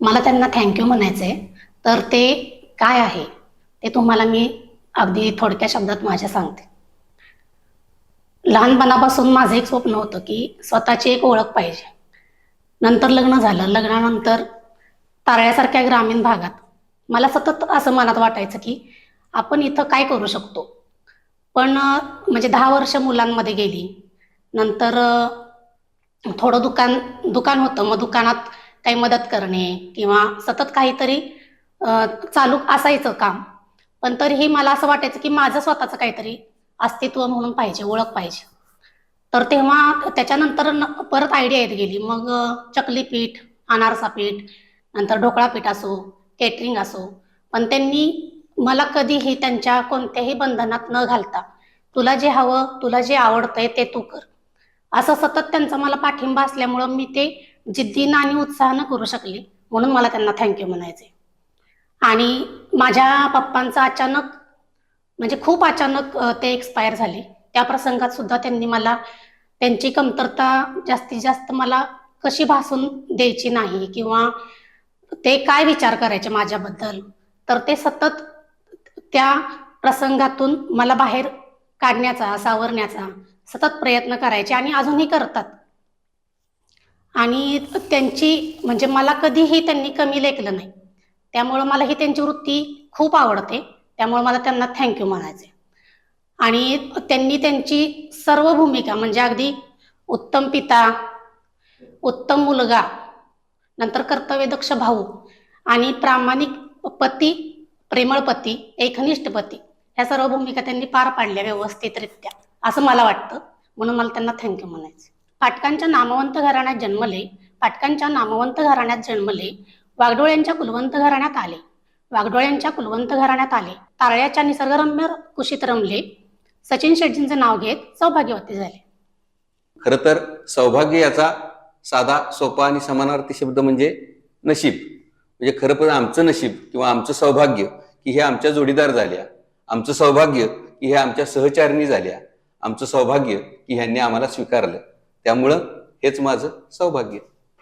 मला त्यांना थँक्यू म्हणायचं आहे तर ते काय आहे ते तुम्हाला मी अगदी थोडक्या शब्दात माझ्या सांगते. लहानपणापासून माझं एक स्वप्न होतं की स्वतःची एक ओळख पाहिजे. नंतर लग्न झालं लग्नानंतर तारळ्यासारख्या ग्रामीण भागात मला सतत असं मनात वाटायचं की आपण इथं काय करू शकतो. पण म्हणजे दहा वर्ष मुलांमध्ये गेली नंतर थोडं दुकान दुकान होतं. मग दुकानात काही मदत करणे किंवा सतत काहीतरी चालू असायचं काम. पण तरीही मला असं वाटायचं की माझं स्वतःचं काहीतरी अस्तित्व म्हणून पाहिजे ओळख पाहिजे. तर तेव्हा त्याच्यानंतर न- परत आयडिया येत गेली. मग चकली पीठ अनारसा पीठ नंतर ढोकळा पीठ असो केटरिंग असो. पण त्यांनी मला कधीही त्यांच्या कोणत्याही बंधनात न घालता तुला जे हवं तुला जे आवडतंय ते तू कर. असं सतत त्यांचा मला पाठिंबा असल्यामुळं मी ते जिद्दीनं आणि उत्साहानं करू शकले म्हणून मला त्यांना थँक्यू म्हणायचे. आणि माझ्या पप्पांचं अचानक म्हणजे खूप अचानक ते एक्सपायर झाले. त्या प्रसंगात सुद्धा त्यांनी मला त्यांची कमतरता जास्तीत जास्त मला कशी भासून द्यायची नाही किंवा ते काय विचार करायचे माझ्याबद्दल तर ते सतत त्या प्रसंगातून मला बाहेर काढण्याचा सावरण्याचा सतत प्रयत्न करायचे आणि अजूनही करतात. आणि त्यांची म्हणजे मला कधीही त्यांनी कमी लेखलं नाही. त्यामुळं मला ही त्यांची वृत्ती खूप आवडते. त्यामुळं मला त्यांना थँक्यू म्हणायचे आणि त्यांनी त्यांची सर्व भूमिका म्हणजे अगदी उत्तम पिता उत्तम मुलगा नंतर कर्तव्यदक्ष भाऊ आणि प्रामाणिक पती प्रेमळ पती एकनिष्ठ पती ह्या सर्व भूमिका त्यांनी पार पाडल्या व्यवस्थितरित्या असं मला वाटतं. म्हणून मला त्यांना थँक्यू म्हणायचं पाटकांच्या नामवंत घराण्यात जन्मले पाटकांच्या नामवंत घराण्यात जन्मले वाघडोळ्यांच्या कुलवंत घराण्यात आले. वाघडोळ्यांच्या कुलवंत घराण्यात आले. तारळ्याच्या निसर्गरम्य कुशीत रमले. सचिन शेट्टींचे नाव घेत सौभाग्यवती झाले. खर तर सौभाग्य याचा साधा सोपा आणि समानार्थी शब्द म्हणजे नशीब. म्हणजे खरं पण आमचं नशीब किंवा आमचं सौभाग्य की हे आमच्या जोडीदार झाल्या. आमचं सौभाग्य की हे आमच्या सहचारिणी झाल्या. आमचं सौभाग्य की ह्यांनी आम्हाला स्वीकारलं. त्यामुळं हेच माझं सौभाग्य.